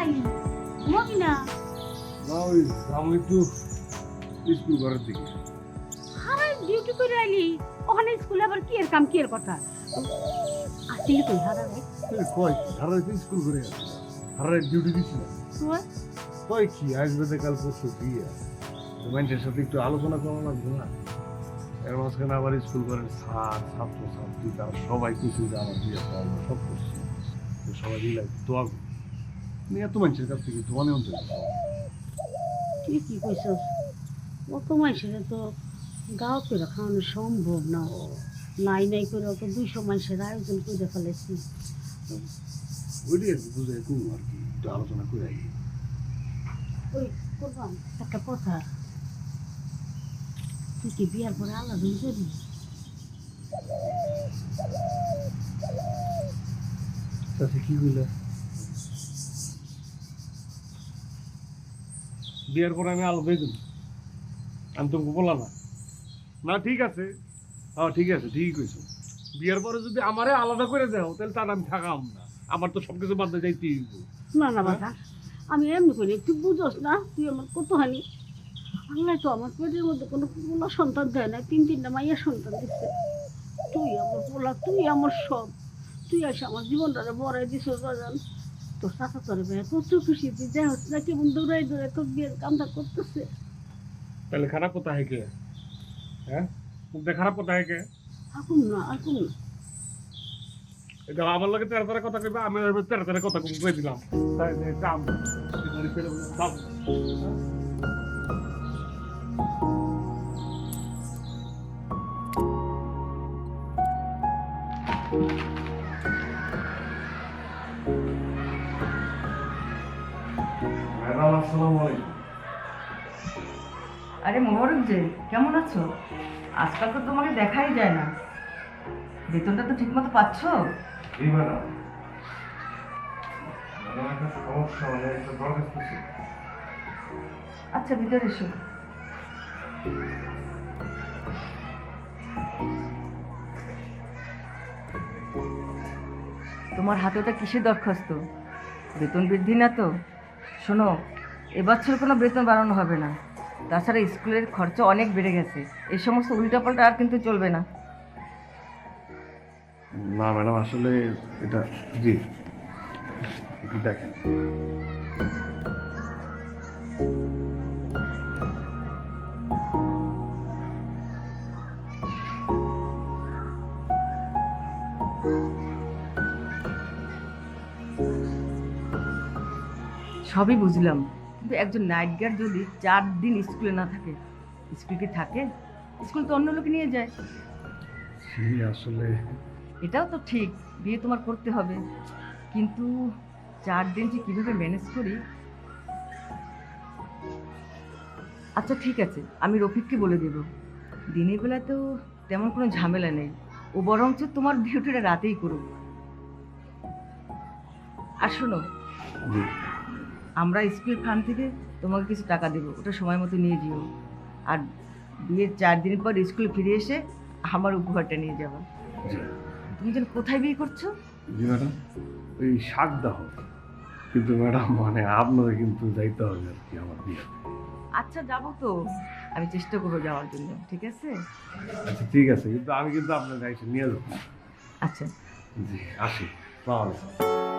ভাই ঘুমাবি না? না ওই আমি একটু স্কুল ঘরের দিকে। আরে ডিউটি করে আইলি। ওখানে স্কুলে আবার কি এর কাম কি এর কথা? আসলে কই হারা রে এই কয় কি হারাই তো স্কুল করে আছে হারাই ডিউটি তুই কি আসবে কাল পরশু বিয়ে তো মানুষের সাথে একটু আলোচনা করা লাগবে না? এর মাঝখানে আবার স্কুল করেন স্যার ছাত্র ছাত্রী তারা সবাই কিছু জানা আমরা সব করছি। সবাই মিলে দোয়া এত মানুষের কাছ থেকে দোয়া নেওয়া যায় তুই কি কইছস? অত মানুষের তো গাও করে খাওয়ানো সম্ভব না। নাই নাই করে অত দুইশো মানুষের আয়োজন করে ফেলেছি। ওইটাই আর কি বুঝে করব আর কি একটু আলোচনা করে আই ওই করবাম একটা কথা। তুই কি বিয়ার পরে আলাদা করবি কি কইলা? বিয়ের পরে আমি আলো বেগুন আমি তোমাকে বললাম না। না, ঠিক আছে। হ্যাঁ ঠিক আছে, ঠিকই কইছো। বিয়ের পরে যদি আমারে আলাদা করে দেও, তাহলে তার আমি থাকাম না। আমার তো সব কিছু বাদ দিয়ে যাইতেই। না না বাবা আমি এমনি করি তুই বুঝোস না, তুই আমার কত হানি। আল্লাহ তো আমার পেটের মধ্যে কোনো পোলা সন্তান দেয় না তিন তিনটা মাইয়া সন্তান দিচ্ছে তুই আমার পোলা, তুই আমার সব। তুই এসে আমার জীবনটা বড়াই দিছ বাজান। তোর চাচা তোর ভাই কত খুশি তুই যাই হচ্ছে না কেমন দৌড়াই দৌড়াই তোর বিয়ের কামটা করতেছে। তাহলে খারাপ কথা হয় কে? হ্যাঁ? মুখটা খারাপ কথা হয় কে? আকুম না আকুম না। এটা আমার লাগে তেরা তেরা কথা কইবা আমি তেরা তেরা কথা কই দিলাম। তাই নে, দাম দাম ম্যাডাম আসসালামু আলাইকুম। আরে মোবারক যে কেমন আছো? আজকাল তো তোমাকে দেখাই যায় না। বেতনটা তো ঠিক মতো পাচ্ছ? এই ম্যাডাম। ম্যাডাম একটা সমস্যা মানে একটা দরখাস্ত ছিল আচ্ছা ভিতরে এসো। তোমার হাতে ওটা কিসের দরখাস্ত? বেতন বৃদ্ধি না তো? শোনো, এবছর কোনো বেতন বাড়ানো হবে না। তাছাড়া স্কুলের খরচা অনেক বেড়ে গেছে। এই সমস্ত উল্টাপাল্টা আর কিন্তু চলবে না। না, ম্যাডাম, আসলে এটা জি। দেখেন। সবই বুঝলাম। কিন্তু একজন নাইট গার্ড যদি চার দিন স্কুলে না থাকে স্কুল কি থাকে? স্কুল তো অন্য লোকে নিয়ে যায়। আসলে এটাও তো ঠিক বিয়ে তোমার করতে হবে। কিন্তু চার দিন যে কীভাবে ম্যানেজ করি? আচ্ছা ঠিক আছে আমি রফিককে বলে দেব। দিনের বেলা তো তেমন কোনো ঝামেলা নেই। ও বরঞ্চ তোমার ডিউটিটা রাতেই করুক। আর শোনো আমরা স্কুল ফান্ড থেকে তোমাকে কিছু টাকা দেবো ওটা সময় মতো নিয়ে যেও। আর বিয়ের চার দিন পর স্কুল ফিরে এসে আমার উপহারটা নিয়ে যাব। তুমি যেন কোথায় বিয়ে করছ? জি ম্যাডাম ওই শাক দাহ কিন্তু ম্যাডাম মানে আপনাদের কিন্তু যাইতে হবে আর কি আমার বিয়ে। আচ্ছা যাব তো। আমি চেষ্টা করব যাওয়ার জন্য ঠিক আছে? আচ্ছা ঠিক আছে। কিন্তু আমি কিন্তু আপনার গাড়িটা নিয়ে যাব। আচ্ছা। জি আসি। সালাম আলাইকুম।